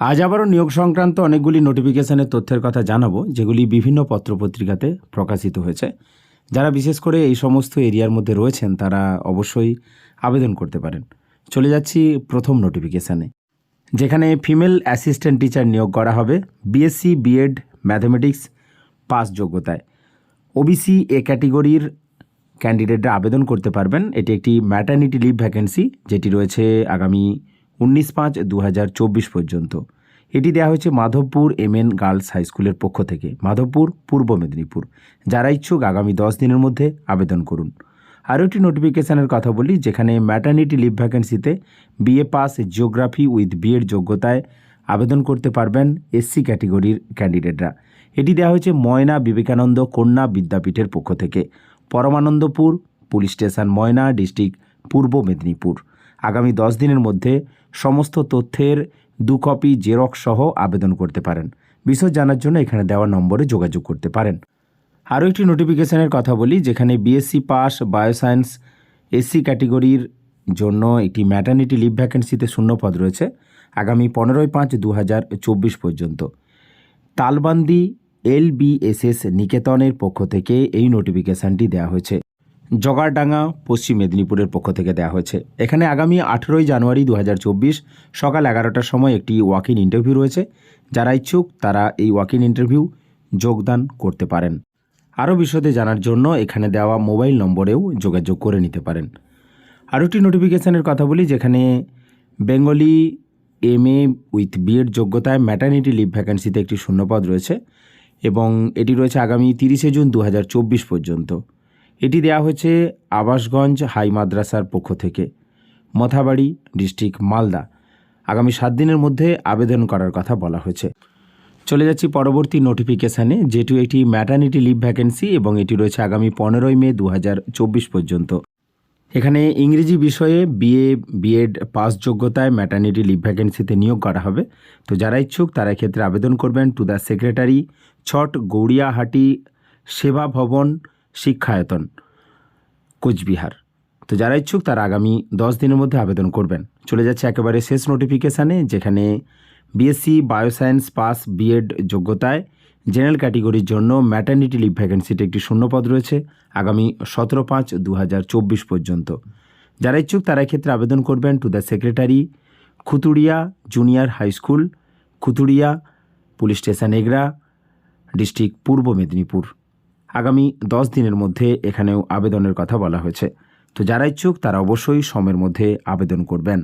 আজ আবারও নিয়োগ সংক্রান্ত অনেকগুলি নোটিফিকেশনের তথ্যের কথা জানাব, যেগুলি বিভিন্ন পত্রপত্রিকাতে প্রকাশিত হয়েছে। যারা বিশেষ করে এই সমস্ত এরিয়ার মধ্যে রয়েছেন, তারা অবশ্যই আবেদন করতে পারেন। চলে যাচ্ছি প্রথম নোটিফিকেশানে যেখানে ফিমেল অ্যাসিস্ট্যান্ট টিচার নিয়োগ করা হবে বিএসসি বিএড ম্যাথমেটিক্স পাস যোগ্যতায়। ওবিসি এ ক্যাটেগরির ক্যান্ডিডেটরা আবেদন করতে পারবেন। এটি একটি ম্যাটার্নিটি লিভ ভ্যাকেন্সি যেটি রয়েছে আগামী উনিশ পাঁচ দু পর্যন্ত। এটি দেওয়া হয়েছে মাধবপুর এম এন গার্লস হাইস্কুলের পক্ষ থেকে। মাধবপুর, পূর্ব মেদিনীপুর। যারা ইচ্ছুক আগামী দশ দিনের মধ্যে আবেদন করুন। আরও একটি নোটিফিকেশানের কথা বলি, যেখানে maternity leave ভ্যাকেন্সিতে BA pass geography with BEd যোগ্যতায় আবেদন করতে পারবেন এসসি ক্যাটেগরির ক্যান্ডিডেটরা এটি দেওয়া হয়েছে ময়না বিবেকানন্দ কন্যা বিদ্যাপীঠের পক্ষ থেকে। Paramanandapur, police station Moyna, district Purba Medinipur. আগামী দশ দিনের মধ্যে সমস্ত তথ্যের দু কপি জেরক্স সহ আবেদন করতে পারেন। বিশদ জানার জন্য এখানে দেওয়া নম্বরে যোগাযোগ করতে পারেন। আরও একটি নোটিফিকেশনের কথা বলি, যেখানে বিএসসি পাস বায়োসায়েন্স এসসি ক্যাটেগরির জন্য একটি ম্যাটার্নিটি লিভ ভ্যাকেন্সিতে শূন্য পদ রয়েছে, আগামী পনেরোই পাঁচ দু পর্যন্ত। তালবান্দি এলবিএসএস নিকেতনের পক্ষ থেকে এই নোটিফিকেশানটি দেওয়া হয়েছে। জগারডাঙ্গা, পশ্চিম মেদিনীপুরের পক্ষ থেকে দেওয়া হয়েছে। এখানে আগামী আঠেরোই জানুয়ারি দু হাজার চব্বিশ সকাল এগারোটার সময় একটি ওয়াক ইন ইন্টারভিউ রয়েছে। যারা ইচ্ছুক, তারা এই ওয়াক ইন ইন্টারভিউ যোগদান করতে পারেন। আরও বিশদে জানার জন্য এখানে দেওয়া মোবাইল নম্বরেও যোগাযোগ করে নিতে পারেন। আরও একটি নোটিফিকেশানের কথা বলি, যেখানে Bengali M A with B Ed যোগ্যতায় ম্যাটার্নিটি লিভ ভ্যাকেন্সিতে একটি শূন্যপদ রয়েছে এবং এটি রয়েছে আগামী তিরিশে জুন দু হাজার চব্বিশ পর্যন্ত। এটি দেওয়া হয়েছে আবাসগঞ্জ হাই মাদ্রাসার পক্ষ থেকে। মথাবাড়ি, ডিস্ট্রিক্ট মালদা। আগামী সাত দিনের মধ্যে আবেদন করার কথা বলা হয়েছে। চলে যাচ্ছি পরবর্তী নোটিফিকেশানে যেটি একটি ম্যাটার্নিটি লিভ ভ্যাকেন্সি এবং এটি রয়েছে আগামী পনেরোই মে দু হাজার চব্বিশ পর্যন্ত। এখানে ইংরেজি বিষয়ে বিএ বিএড পাস যোগ্যতায় ম্যাটার্নিটি লিভ ভ্যাকেন্সিতে নিয়োগ করা হবে। তো যারা ইচ্ছুক, তারা ক্ষেত্রে আবেদন করবেন to the secretary Chhat Gouriahati Seba Bhaban Shikshayatan, Cooch Behar. তো যারা ইচ্ছুক তারা আগামী দশ দিনের মধ্যে আবেদন করবেন। চলে যাচ্ছে একেবারে শেষ নোটিফিকেশানে যেখানে বিএসসি বায়োসায়েন্স পাস বিএড যোগ্যতায় জেনারেল ক্যাটেগরির জন্য ম্যাটার্নিটি লিভ ভ্যাকেন্সিতে একটি শূন্যপদ রয়েছে আগামী সতেরো পাঁচ দু পর্যন্ত। যারা ইচ্ছুক তারা ক্ষেত্রে আবেদন করবেন to the secretary Khuturia junior high school Khuturia, police station Egra district Purba Medinipur. আগামী দশ দিনের মধ্যে এখানেও আবেদনের কথা বলা হয়েছে। তো যারা ইচ্ছুক তারা অবশ্যই সময়ের মধ্যে আবেদন করবেন।